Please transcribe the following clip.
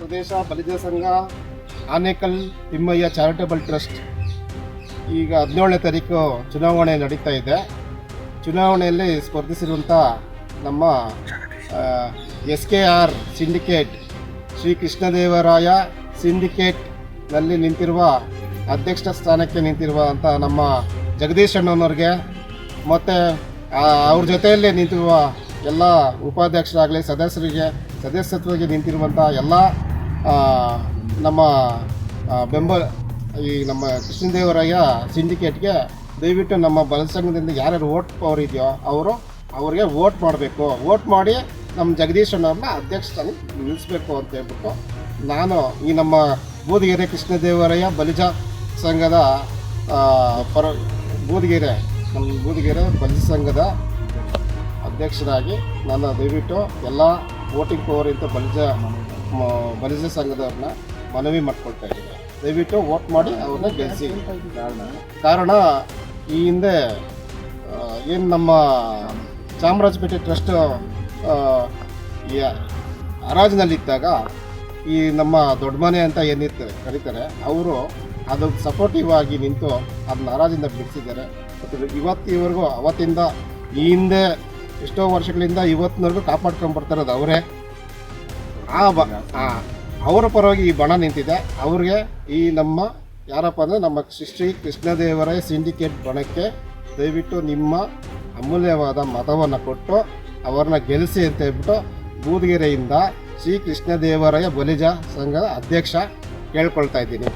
ಪ್ರದೇಶ ಬಲಿಜ ಸಂಘ, Anekal, Thimmaiah charitable trust. ಈಗ ಹದಿನೇಳನೇ ತಾರೀಕು ಚುನಾವಣೆ ನಡೀತಾ ಇದೆ. ಚುನಾವಣೆಯಲ್ಲಿ ಸ್ಪರ್ಧಿಸಿರುವಂಥ ನಮ್ಮ S K R syndicate Shri Krishnadevaraya ಸಿಂಡಿಕೇಟ್ನಲ್ಲಿ ನಿಂತಿರುವ, ಅಧ್ಯಕ್ಷ ಸ್ಥಾನಕ್ಕೆ ನಿಂತಿರುವಂಥ ನಮ್ಮ ಜಗದೀಶ್ ಅಣ್ಣನವ್ರಿಗೆ, ಮತ್ತು ಅವ್ರ ಜೊತೆಯಲ್ಲೇ ನಿಂತಿರುವ ಎಲ್ಲ ಉಪಾಧ್ಯಕ್ಷರಾಗಲಿ, ಸದಸ್ಯರಿಗೆ, ಸದಸ್ಯತ್ವಕ್ಕೆ ನಿಂತಿರುವಂಥ ಎಲ್ಲ ನಮ್ಮ ಬೆಂಬಲ, ಈ ನಮ್ಮ ಕೃಷ್ಣದೇವರಾಯ ಸಿಂಡಿಕೇಟ್ಗೆ ದಯವಿಟ್ಟು ನಮ್ಮ ಬಲ ಸಂಘದಿಂದ ಯಾರ್ಯಾರು ಓಟ್ ಪವರ್ ಇದೆಯೋ ಅವರು ಅವ್ರಿಗೆ ವೋಟ್ ಮಾಡಬೇಕು. ವೋಟ್ ಮಾಡಿ ನಮ್ಮ ಜಗದೀಶಣ್ಣವ್ರನ್ನ ಅಧ್ಯಕ್ಷ ನಿಲ್ಲಿಸ್ಬೇಕು ಅಂತ ಹೇಳ್ಬಿಟ್ಟು ನಾನು ಈ ನಮ್ಮ ಬೂದಿಗೆರೆ ಕೃಷ್ಣದೇವರಾಯ ಬಲಿಜ ಸಂಘದ ಪರ, ಬೂದಿಗೆರೆ, ನಮ್ಮ ಬೂದಿಗೆರೆ ಬಲಿಜ ಸಂಘದ ಅಧ್ಯಕ್ಷರಾಗಿ ನಾನು ದಯವಿಟ್ಟು ಎಲ್ಲ ವೋಟಿಂಗ್ ಪವರ್ ಇಂತ ಬಲಿಜ ಬಲಿಜ ಸಂಘದವ್ರನ್ನ ಮನವಿ ಮಾಡ್ಕೊಳ್ತಾ ಇದ್ದೀನಿ ದಯವಿಟ್ಟು ವೋಟ್ ಮಾಡಿ ಅವ್ರನ್ನ ಗೆಲ್ಲಿಸಿ ಕಾರಣ, ಈ ಹಿಂದೆ ಏನು ನಮ್ಮ ಚಾಮರಾಜಪೇಟೆ ಟ್ರಸ್ಟ್ ಹರಾಜಿನಲ್ಲಿದ್ದಾಗ ಈ ನಮ್ಮ ದೊಡ್ಡ ಮನೆ ಅಂತ ಏನಿರ್ತಾರೆ ಕರೀತಾರೆ, ಅವರು ಅದು ಸಪೋರ್ಟಿವ್ ಆಗಿ ನಿಂತು ಅದನ್ನ ಹರಾಜಿಂದ ಬಿಡಿಸಿದ್ದಾರೆ. ಮತ್ತು ಇವತ್ತಿವರೆಗೂ, ಅವತ್ತಿಂದ ಈ ಹಿಂದೆ ಎಷ್ಟೋ ವರ್ಷಗಳಿಂದ ಇವತ್ತಿನವರೆಗೂ ಕಾಪಾಡ್ಕೊಂಡ್ಬರ್ತಾರದು ಅವರೇ. ಆ ಬ ಆ, ಅವರ ಪರವಾಗಿ ಈ ಬಣ ನಿಂತಿದೆ. ಅವ್ರಿಗೆ ಈ ನಮ್ಮ ಯಾರಪ್ಪ ಅಂದರೆ ನಮ್ಮ ಶ್ರೀ ಶ್ರೀ ಕೃಷ್ಣದೇವರಾಯ ಸಿಂಡಿಕೇಟ್ ಬಣಕ್ಕೆ ದಯವಿಟ್ಟು ನಿಮ್ಮ ಅಮೂಲ್ಯವಾದ ಮತವನ್ನು ಕೊಟ್ಟು ಅವರನ್ನ ಗೆಲ್ಲಿಸಿ ಅಂತ ಹೇಳ್ಬಿಟ್ಟು ಬೂದಗೆರೆಯಿಂದ ಶ್ರೀ ಕೃಷ್ಣದೇವರಾಯ ಬಲಿಜ ಸಂಘದ ಅಧ್ಯಕ್ಷ ಕೇಳ್ಕೊಳ್ತಾ ಇದ್ದೀನಿ.